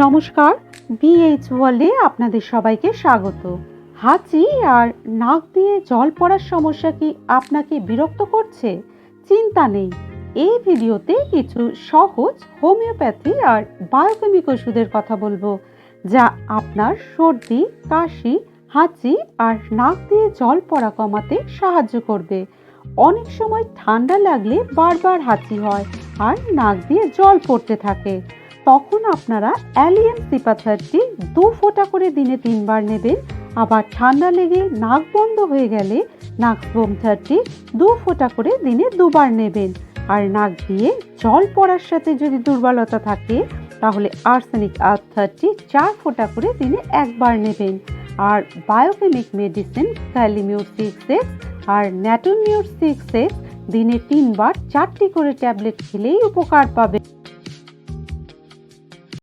নমস্কার বিএইচ ওয়ার্ল্ডে আপনাদের সবাইকে স্বাগত। হাঁচি আর নাক দিয়ে জল পড়ার সমস্যা কি আপনাকে বিরক্ত করছে? চিন্তা নেই। এই ভিডিওতে কিছু সহজ হোমিওপ্যাথি আর বায়োকেমিক ওষুধের কথা বলব, যা আপনার সর্দি, কাশি, হাঁচি আর নাক দিয়ে জল পড়া কমাতে সাহায্য করবে। অনেক সময় ঠান্ডা লাগলে বারবার হাঁচি হয় আর নাক দিয়ে জল পড়তে থাকে। তখন আপনারা অ্যালিয়ান সিপাথারটি দু ফোঁটা করে দিনে তিনবার নেবেন। আবার ঠান্ডা লেগে নাক বন্ধ হয়ে গেলে নাক বোম থার্টি দু ফোঁটা করে দিনে দুবার নেবেন। আর নাক দিয়ে জল পড়ার সাথে যদি দুর্বলতা থাকে, তাহলে আর্সেনিক আর্থ থার্টি চার ফোঁটা করে দিনে একবার নেবেন। আর biochemic medicine kali mur six X আর ন্যাটোমিউর সিক্স এক্স দিনে তিনবার চারটি করে ট্যাবলেট খেলেই উপকার পাবে